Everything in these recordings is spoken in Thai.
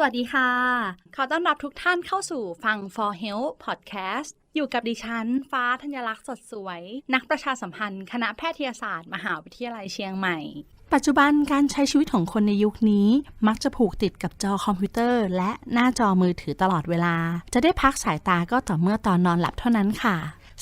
สวัสดีค่ะ ขอต้อนรับทุกท่านเข้าสู่ฟัง For Health Podcast อยู่กับดิฉัน ฟ้าธัญลักษณ์สดสวย นักประชาสัมพันธ์ คณะแพทยศาสตร์ มหาวิทยาลัยเชียงใหม่ ปัจจุบันการใช้ชีวิตของคนในยุคนี้ มักจะผูกติดกับจอคอมพิวเตอร์ และหน้าจอมือถือตลอดเวลา จะได้พักสายตาก็ต่อเมื่อตอนนอนหลับเท่านั้นค่ะ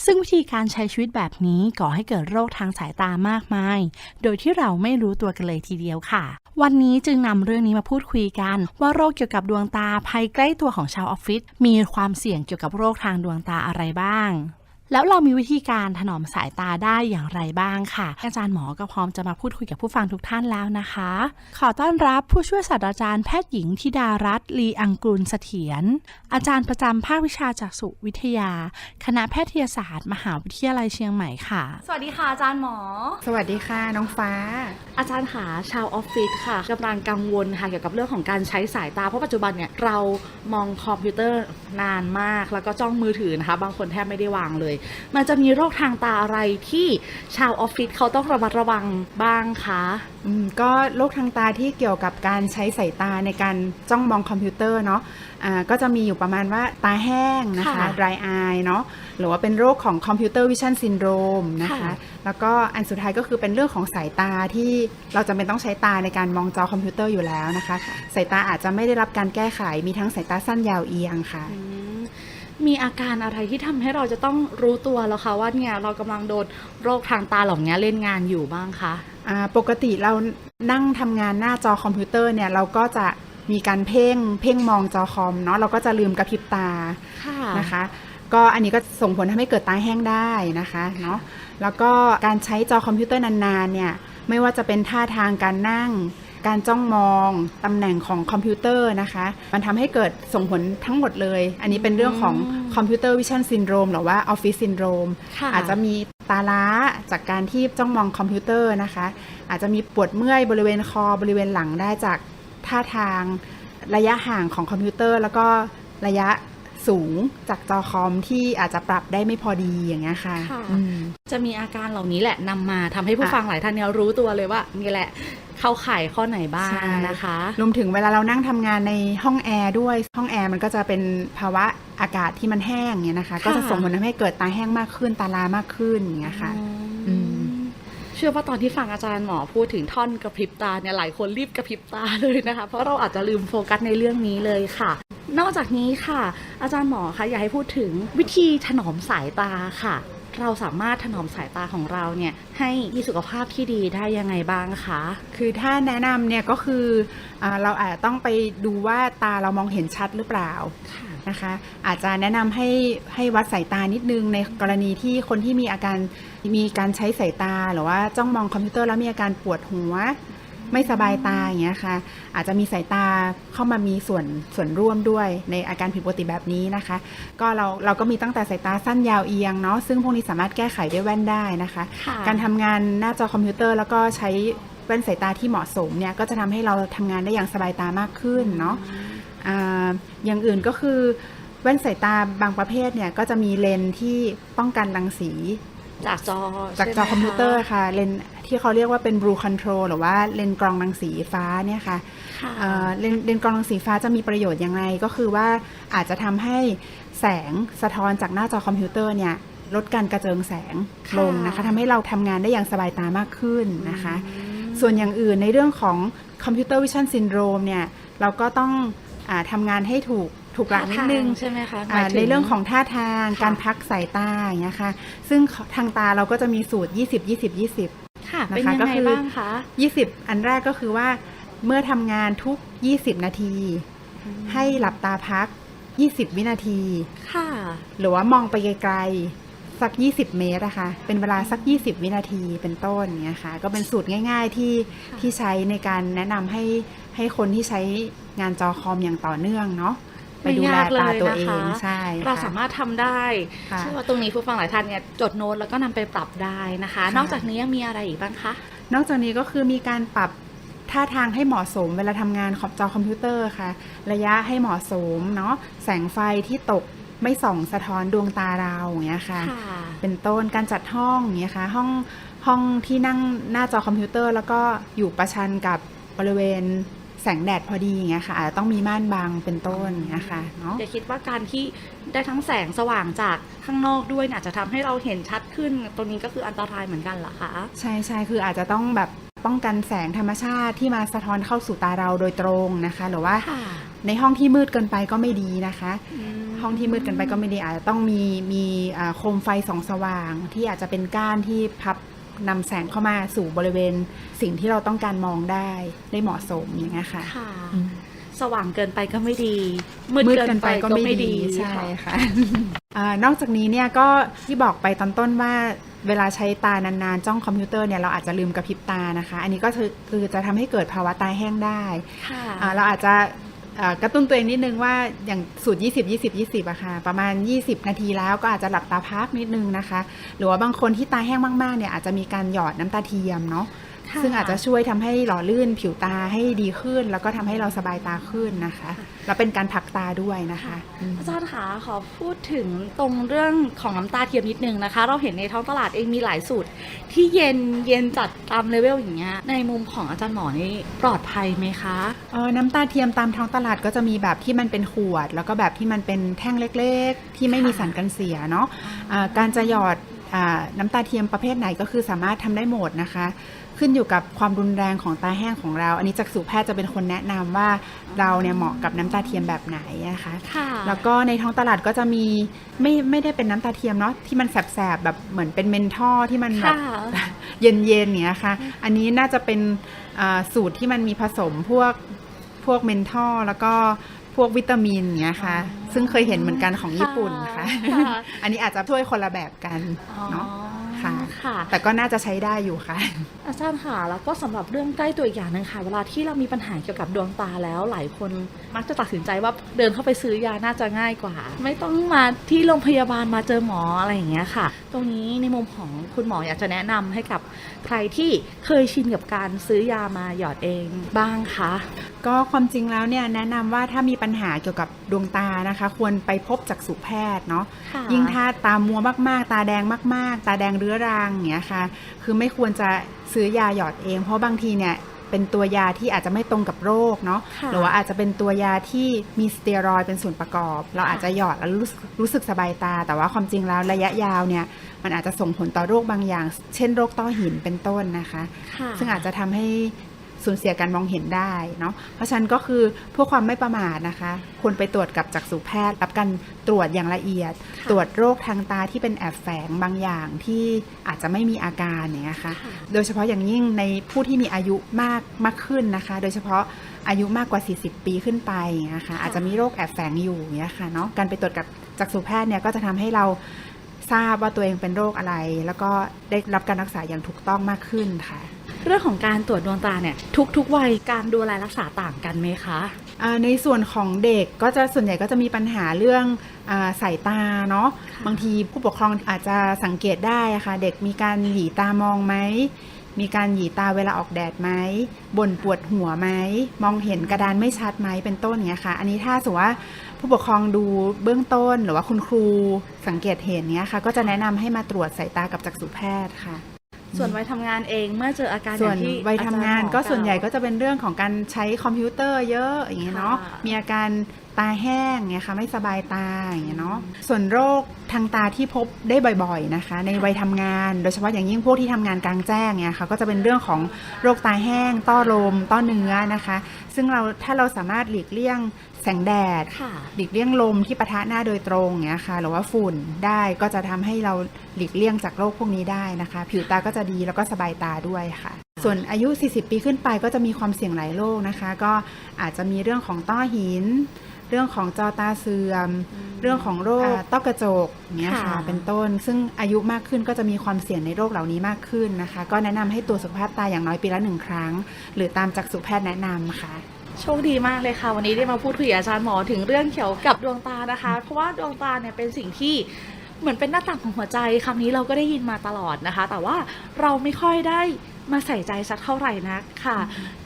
ซึ่งวิธีการใช้ชีวิตแบบนี้ก่อให้เกิดโรคทางสายตามากมาย โดยที่เราไม่รู้ตัวกันเลยทีเดียวค่ะ วันนี้จึงนำเรื่องนี้มาพูดคุยกัน ว่าโรคเกี่ยวกับดวงตาภัยใกล้ตัวของชาวออฟฟิศมีความเสี่ยงเกี่ยวกับโรคทางดวงตาอะไรบ้าง แล้วเรามีวิธีการถนอมสายตาได้อย่างไรบ้างค่ะ อาจารย์หมอก็พร้อมจะมาพูดคุยกับผู้ฟังทุกท่านแล้วนะคะ ขอต้อนรับผู้ช่วยศาสตราจารย์แพทย์หญิงธิดารัตน์ลีอังกุลเสถียรอาจารย์ประจำภาควิชาจักษุวิทยา คณะแพทยศาสตร์ มหาวิทยาลัยเชียงใหม่ค่ะ สวัสดีค่ะอาจารย์หมอ สวัสดีค่ะน้องฟ้า อาจารย์ขาชาวออฟฟิศค่ะกำลังกังวลค่ะเกี่ยวกับเรื่องของการใช้สายตาเพราะปัจจุบันเนี่ยเรามองคอมพิวเตอร์นานมาก แล้วก็จ้องมือถือนะคะ บางคนแทบไม่ได้วางเลยมันจะมีโรคทางตาอะไรที่ชาวออฟฟิศเขาต้องระมัดระวังบ้างคะอืมก็โรคทางตาที่เกี่ยวกับการใช้สายตาในการจ้องมองคอมพิวเตอร์เนาะอ่าก็จะมีอยู่ประมาณว่าตาแห้งนะคะค่ะ dry eye เนาะหรือว่าเป็นโรคของคอมพิวเตอร์วิชั่นซินโดรมนะคะค่ะแล้วก็อันสุดท้ายก็คือเป็นเรื่องของสายตาที่เราจำเป็นต้องใช้ตาในการมองจอคอมพิวเตอร์อยู่แล้วนะคะ สายตาอาจจะไม่ได้รับการแก้ไขมีทั้งสายตาสั้นยาวเอียงค่ะอื มมีอาการอะไรที่ทำให้เราจะต้องรู้ตัวแล้วคะว่าเนี่ยเรากำลังโดนโรคทางตาเหล่านี้เล่นงานอยู่บ้างคะอ่าปกติเรานั่งทำงานหน้าจอคอมพิวเตอร์เนี่ยเราก็จะมีการเพ่งเพ่งมองจอคอมเนาะเราก็จะลืมกระพริบตาค่ะนะคะ ก็อันนี้ก็ส่งผลทำให้เกิดตาแห้งได้นะคะเนาะแล้วก็การใช้จอคอมพิวเตอร์นานๆเนี่ยไม่ว่าจะเป็นท่าทางการนั่ง การจ้องมองตำแหน่งของคอมพิวเตอร์นะคะ มันทำให้เกิดส่งผลทั้งหมดเลย อันนี้เป็นเรื่องของคอมพิวเตอร์วิชั่นซินโดรมหรือว่าออฟฟิศซินโดรมค่ะอาจจะมีตาล้าจากการที่จ้องมองคอมพิวเตอร์นะคะ อาจจะมีปวดเมื่อยบริเวณคอบริเวณหลังได้จากท่าทางระยะห่างของคอมพิวเตอร์ แล้วก็ระยะ สูงจากจอคอมที่อาจจะปรับได้ไม่พอดีอย่างเงี้ยค่ะค่ะอืมจะมีอาการเหล่านี้แหละนำมาทำให้ผู้ค่ะฟังหลายท่านเนี่ยรู้ตัวเลยว่านี่แหละเข้าข่ายข้อไหนบ้างใช่นะคะรวมถึงเวลาเรานั่งทำงานในห้องแอร์ด้วยห้องแอร์มันก็จะเป็นภาวะอากาศที่มันแห้งอย่างเงี้ยนะคะ ก็จะส่งผลทำให้เกิดตาแห้งมากขึ้นตาลามากขึ้นอย่างเงี้ยค่ะอืมเชื่อว่าตอนที่ฟังอาจารย์หมอพูดถึงท่อนกระพริบตาเนี่ยหลายคนรีบกระพริบตาเลยนะคะ เพราะเราอาจจะลืมโฟกัสในเรื่องนี้เลยค่ะ นอกจากนี้ค่ะ อาจารย์หมอคะอยากให้พูดถึงวิธีถนอมสายตาค่ะ เราสามารถถนอมสายตาของเราเนี่ยให้มีสุขภาพที่ดีได้ยังไงบ้างคะ คือถ้าแนะนำเนี่ยก็คืออาเราอาจจะต้องไปดูว่าตาเรามองเห็นชัดหรือเปล่า ค่ะ นะคะอาจจะแนะนำให้ให้วัดสายตานิดนึงในกรณีที่คนที่มีอาการมีการใช้สายตา หรือว่าจ้องมองคอมพิวเตอร์แล้วมีอาการปวดหัว ไม่สบายตาอย่างเงี้ยค่ะ อาจจะมีสายตาเข้ามามีส่วนส่วนร่วมด้วยในอาการผิดปกติแบบนี้นะคะ ก็เราเราก็มีตั้งแต่สายตาสั้นยาวเอียงเนาะซึ่งพวกนี้สามารถแก้ไขด้วยแว่นได้นะคะค่ะการทำงานหน้าจอคอมพิวเตอร์แล้วก็ใช้แว่นสายตาที่เหมาะสมเนี่ยก็จะทำให้เราทำงานได้อย่างสบายตามากขึ้นเนาะอ่าอย่างอื่นก็คือแว่นสายตาบางประเภทเนี่ยก็จะมีเลนส์ที่ป้องกันรังสีจากจอจากจอใช่ไหคอมพิวเตอร์ค่ะเลนส์ ที่เขาเรียกว่าเป็น blue control หรือว่าเลนส์กรองรังสีฟ้าเนี่ยค่ะค่ะเอ่อเลนส์เลนส์กรองรังสีฟ้าจะมีประโยชน์ยังไง ก็คือว่าอาจจะทำให้แสงสะท้อนจากหน้าจอคอมพิวเตอร์เนี่ยลดการกระเจิงแสงค่ะลงนะคะทำให้เราทำงานได้อย่างสบายตามากขึ้นนะคะ ส่วนอย่างอื่นในเรื่องของคอมพิวเตอร์วิชั่นซินโดรมเนี่ยเราก็ต้องอาทำงานให้ถูกถูกหลักนิดนึงใช่ไหมคะหอ่ามายถึในเรื่องของท่าทางค่ะการพักสายตาอย่างเงี้ยค่ะซึ่งทางตาเราก็จะมีสูตร 20 20 20ค่ะนะคะ เป็นยังก็ไงคือบ้างคะ20 อันแรกก็คือว่าเมื่อทำงานทุก 20 นาที ให้หลับตาพัก 20 วินาที ค่ะ หรือว่ามองไปไกลๆ สัก 20 เมตรอะค่ะเป็นเวลาสัก 20 วินาทีเป็นต้นเนี่ยค่ะ ก็เป็นสูตรง่าย ๆที่ค่ะที่ใช้ในการแนะนำให้ให้คนที่ใช้งานจอคอมอย่างต่อเนื่องเนาะ ไปไม่ดูแลยากเลยตาตัวเอนะคะงใช่เราค่ะสามารถทำได้ค่ะเชื่อว่าตรงนี้ผู้ฟังหลายท่านเนี่ยจดโน้ตแล้วก็นำไปปรับได้นะคะค่ะนอกจากนี้ยังมีอะไรอีกบ้างคะนอกจากนี้ก็คือมีการปรับท่าทางให้เหมาะสมเวลาทำงานขอบจอคอมพิวเตอร์ค่ะ ระยะให้เหมาะสมเนาะแสงไฟที่ตกไม่ส่องสะท้อนดวงตาเราอย่างเงี้ยค่ะค่ะเป็นต้นการจัดห้องอย่างเงี้ยค่ะห้องห้องที่นั่งหน้าจอคอมพิวเตอร์ แล้วก็อยู่ประชันกับบริเวณ แสงแดดพอดีอย่างเงี้ยค่ะอาจจะต้องมีม่านบังเป็นต้นอย่างเงี้ยค่ะเนาะอย่าคิดว่าการที่ได้ทั้งแสงสว่างจากข้างนอกด้วยเนี่ยอาจจะทำให้เราเห็นชัดขึ้น ตรงนี้ก็คืออันตรายเหมือนกันเหรอคะ ใช่ใช่คืออาจจะต้องแบบป้องกันแสงธรรมชาติที่มาสะท้อนเข้าสู่ตาเราโดยตรงนะคะ หรือว่าค่ะในห้องที่มืดเกินไปก็ไม่ดีนะคะมห้องที่มืดเกินไปก็ไม่ดีอาจจะต้องมีมีอ่าโคมไฟส่องสว่าง ที่อาจจะเป็นก้านที่พับ นำแสงเข้ามาสู่บริเวณสิ่งที่เราต้องการมองได้ได้เหมาะสมอย่างเงี้ยค่ะ ค่ะอืมสว่างเกินไปก็ไม่ดี มืดมืดเกิเกินนไปไปก็ก็ไม่ไม่ดีดีใช่ค่ะค่ะอานอกจากนี้เนี่ยก็ที่บอกไปตอนต้นว่าเวลาใช้ตานานๆ จ้องคอมพิวเตอร์เนี่ยเราอาจจะลืมกระพริบตานะคะ อันนี้ก็คือคือจะทำให้เกิดภาวะตาแห้งได้ค่ะอ่าเราอาจจะอ่า กระตุ้นตัวเองนิดนึงว่าอย่างสูตร 20 20 20อะค่ะ ประมาณ 20 นาทีแล้วก็อาจจะหลับตาพักนิดนึงนะคะ หรือว่าบางคนที่ตาแห้งมากๆเนี่ยอาจจะมีการหยอดน้ำตาเทียมเนาะ ซึ่งอาจจะช่วยทำให้หล่อลื่นผิวตาให้ดีขึ้น แล้วก็ทำให้เราสบายตาขึ้นนะคะ แล้วเป็นการพักตาด้วยนะคะอืมอาจารย์คะขอพูดถึงตรงเรื่องของน้ำตาเทียมนิดนึงนะคะ เราเห็นในท้องตลาดเองมีหลายสูตร ที่เย็นเย็นจัดตามเลเวลอย่างเงี้ยในมุมของอาจารย์หมอนี่ปลอดภัยไหมคะเอ่อน้ำตาเทียมตามท้องตลาดก็จะมีแบบที่มันเป็นขวด แล้วก็แบบที่มันเป็นแท่งเล็ก ๆ ที่ไม่มีค่ะสารกันเสียเนาะะการจะหยอดอาน้ำตาเทียมประเภทไหนก็คือสามารถทำได้หมดนะคะ ขึ้นอยู่กับความรุนแรงของตาแห้งของเรา อันนี้จักษุแพทย์จะเป็นคนแนะนำว่าเราเนี่ยเหมาะกับน้ำตาเทียมแบบไหนนะคะค่ะแล้วก็ในท้องตลาดก็จะมีไม่ไม่ได้เป็นน้ำตาเทียมเนาะที่มันแสบๆแบบเหมือนเป็นเมนทอลที่มันแบบค่ะเย็นๆเนี้ยค่ะ อันนี้น่าจะเป็นอ่าสูตรที่มันมีผสมพวกพวกเมนทอลแล้วก็พวกวิตามินเนี้ยค่ะ ซึ่งเคยเห็นเหมือนกันของญี่ปุ่นค่ะค่ะอันนี้อาจจะช่วยคนละแบบกันเนาะ ค่ะ ค่ะ แต่ก็น่าจะใช้ได้อยู่ค่ะ อาจารย์ค่ะแล้วก็สำหรับเรื่องใกล้ตัวอีกอย่างหนึ่งค่ะ เวลาที่เรามีปัญหาเกี่ยวกับดวงตาแล้วหลายคนมักจะตัดสินใจว่าเดินเข้าไปซื้อยาน่าจะง่ายกว่า ไม่ต้องมาที่โรงพยาบาลมาเจอหมออะไรอย่างเงี้ยค่ะ ตรงนี้ในมุมของคุณหมออยากจะแนะนำให้กับใครที่เคยชินกับการซื้อยามาหยอดเองบ้างคะ ก็ความจริงแล้วเนี่ยแนะนำว่าถ้ามีปัญหาเกี่ยวกับดวงตานะคะ ควรไปพบจักษุแพทย์เนาะค่ะยิ่งถ้าตามัวมากๆ ตาแดงมาก ๆ ตาแดงเรื้อรังอย่างเงี้ยค่ะ คือไม่ควรจะซื้อยาหยอดเอง เพราะบางทีเนี่ยเป็นตัวยาที่อาจจะไม่ตรงกับโรคเนาะค่ะหรือว่าอาจจะเป็นตัวยาที่มีสเตียรอยด์เป็นส่วนประกอบ เราอาจจะหยอดแล้วรู้สึกรู้สึกสบายตา แต่ว่าความจริงแล้วระยะยาวเนี่ย มันอาจจะส่งผลต่อโรคบางอย่าง เช่นโรคต้อหินเป็นต้นนะคะค่ะซึ่งอาจจะทำให้ สูญเสียการมองเห็นได้เนาะเพราะฉะนั้นก็คือเพื่อความไม่ประมาทนะคะควรไปตรวจกับจักษุแพทย์รับการตรวจอย่างละเอียดค่ะตรวจโรคทางตาที่เป็นแอบแฝงบางอย่างที่อาจจะไม่มีอาการอย่างเงี้ยค่ะค่ะโดยเฉพาะอย่างยิ่งในผู้ที่มีอายุมากมากขึ้นนะคะ โดยเฉพาะอายุมากกว่า 40 ปีขึ้นไปอย่างเงี้ยค่ะอาจจะมีโรคแอบแฝงอยู่อย่างเงี้ยค่ะเนาะการไปตรวจกับจักษุแพทย์เนี่ยก็จะทำให้เราทราบว่าตัวเองเป็นโรคอะไร แล้วก็ได้รับการรักษาอย่างถูกต้องมากขึ้นค่ะ เรื่องของการตรวจดวงตาเนี่ยทุกๆวัยการดูแลรักษาต่างกันไหมคะอ่าในส่วนของเด็กก็จะส่วนใหญ่ก็จะมีปัญหาเรื่องอาสายตาเนาะค่ะบางทีผู้ปกครองอาจจะสังเกตได้อะค่ะเด็กมีการหยีตามองไหมมีการหยีตาเวลาออกแดดไหมบ่นปวดหัวไหมมองเห็นกระดานไม่ชัดไหมเป็นต้นเนี้ยค่ะ อันนี้ถ้าสมมติว่าผู้ปกครองดูเบื้องต้นหรือว่าคุณครูสังเกตเห็นเนี้ยค่ะ ก็จะแนะนำให้มาตรวจสายตากับจักษุแพทย์ค่ะ ส่วนวัยทำงานเองเมื่อเจออาการอส่วย่านงที่วัยทำงานอจรย์หมอก็ส่วนใหญ่ล่าวก็จะเป็นเรื่องของการใช้คอมพิวเตอร์เยอะอย่างเงี้ยเนาะค่ะมีอาการ ตาแห้งเงี้ยค่ะไม่สบายตาอย่างเงี้ยเนาะส่วนโรคทางตาที่พบได้บ่อยๆนะคะ ในวัยทำงาน โดยเฉพาะอย่างยิ่งพวกที่ทำงานกลางแจ้งเนี่ยค่ะก็จะเป็นเรื่องของโรคตาแห้ง ต้อลมต้อเนื้อนะคะ ซึ่งเราถ้าเราสามารถหลีกเลี่ยงแสงแดดค่ะหลีกเลี่ยงลมที่ปะทะหน้าโดยตรงเงี้ยค่ะหรือว่าฝุ่นได้ก็จะทำให้เราหลีกเลี่ยงจากโรคพวกนี้ได้นะคะ ผิวตาก็จะดีแล้วก็สบายตาด้วยค่ะ ส่วนอายุ 40 ปีขึ้นไปก็จะมีความเสี่ยงหลายโรคนะคะ ก็อาจจะมีเรื่องของต้อหิน เรื่องของจอตาเสื่อม เรื่องของโรคต้อกระจกเนี้ยค่ะ ค่ะ เป็นต้น ซึ่งอายุมากขึ้นก็จะมีความเสี่ยงในโรคเหล่านี้มากขึ้นนะคะ ก็แนะนำให้ตรวจสุขภาพตาอย่างน้อยปีละหนึ่งครั้ง หรือตามจักษุแพทย์แนะนำค่ะ โชคดีมากเลยค่ะ วันนี้ได้มาพูดคุยกับอาจารย์หมอถึงเรื่องเกี่ยวกับดวงตานะคะ เพราะว่าดวงตาเนี่ยเป็นสิ่งที่เหมือนเป็นหน้าต่างของหัวใจคำนี้เราก็ได้ยินมาตลอดนะคะ แต่ว่าเราไม่ค่อยได้ มาใส่ใจสักเท่าไหร่นักค่ะ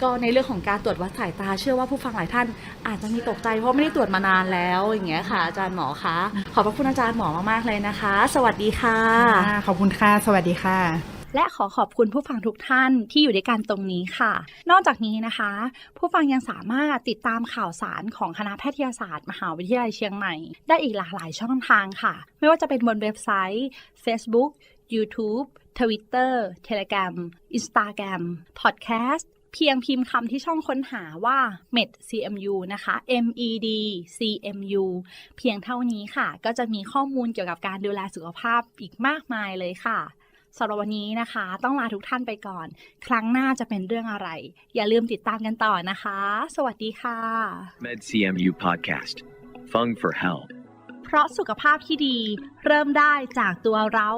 ก็ในเรื่องของการตรวจวัดสายตาเชื่อว่าผู้ฟังหลายท่านอาจจะมีตกใจเพราะไม่ได้ตรวจมานานแล้วอย่างเงี้ยค่ะ อาจารย์หมอคะขอบพระคุณอาจารย์หมอมากๆเลยนะคะ สวัสดีค่ะค่ะขอบคุณค่ะ สวัสดีค่ะ และขอขอบคุณผู้ฟังทุกท่านที่อยู่ด้วยกันตรงนี้ค่ะ นอกจากนี้นะคะ ผู้ฟังยังสามารถติดตามข่าวสารของคณะแพทยศาสตร์ มหาวิทยาลัยเชียงใหม่ ได้อีกหลากหลายช่องทางค่ะ ไม่ว่าจะเป็นบนเว็บไซต์ Facebook YouTube Twitter Telegram Instagram Podcast เพียงพิมพ์คำที่ช่องค้นหาว่า med cmu นะคะ med cmu เพียงเท่านี้ค่ะ ก็จะมีข้อมูลเกี่ยวกับการดูแลสุขภาพอีกมากมายเลยค่ะสำหรับวันนี้นะคะ ต้องลาทุกท่านไปก่อน ครั้งหน้าจะเป็นเรื่องอะไร อย่าลืมติดตามกันต่อนะคะ สวัสดีค่ะ MedCMU Podcast. Fung for Health. เพราะสุขภาพที่ดี เริ่มได้จากตัวเรา